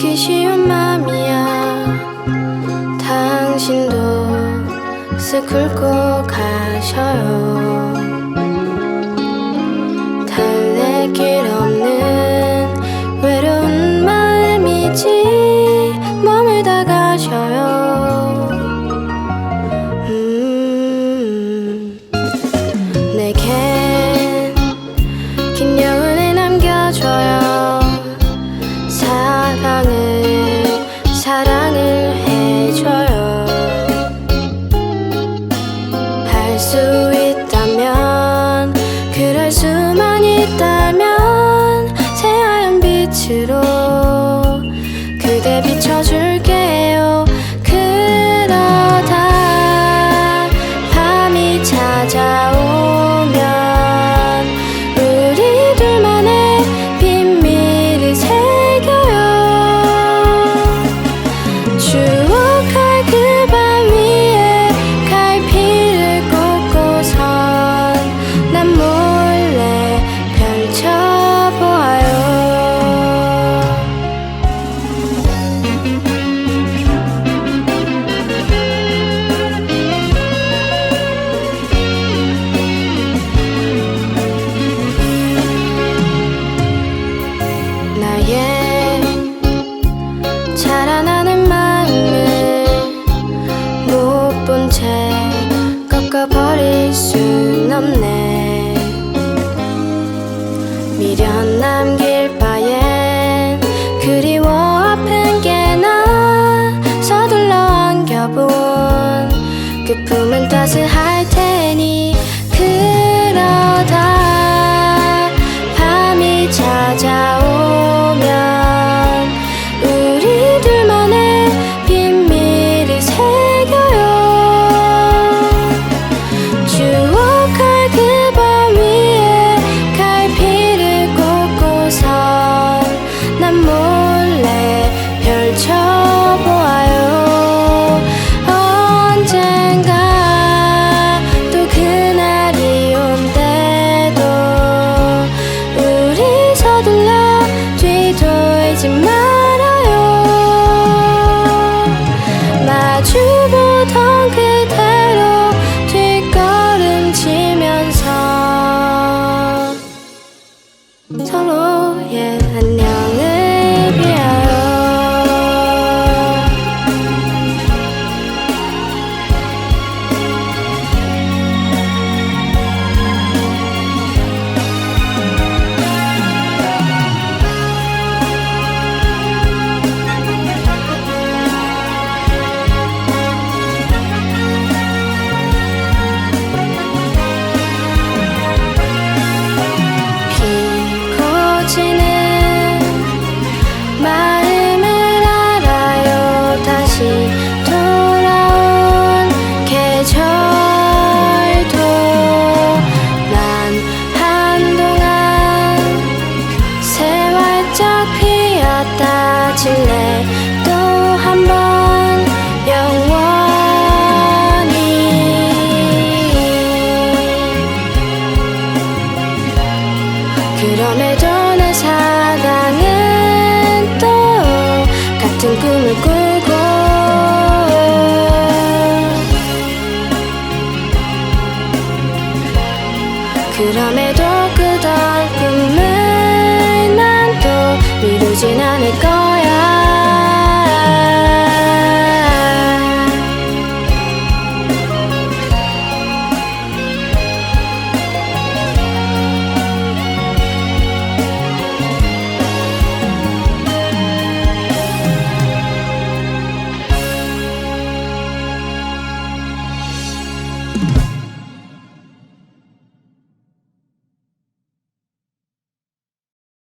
잊기 쉬운 맘이야. 당신도 쓱 훑고 가셔요. 달래길 없는 외로운 마음이지. 머물다 가셔요. 음 내겐 있다면 새하얀 빛으로 그대 비춰줄 남길 바엔 그리워 아픈 게나. 서둘러 안겨본 그 품은 따스할 테 같은 꿈을 꾸고 그럼에도 Bye.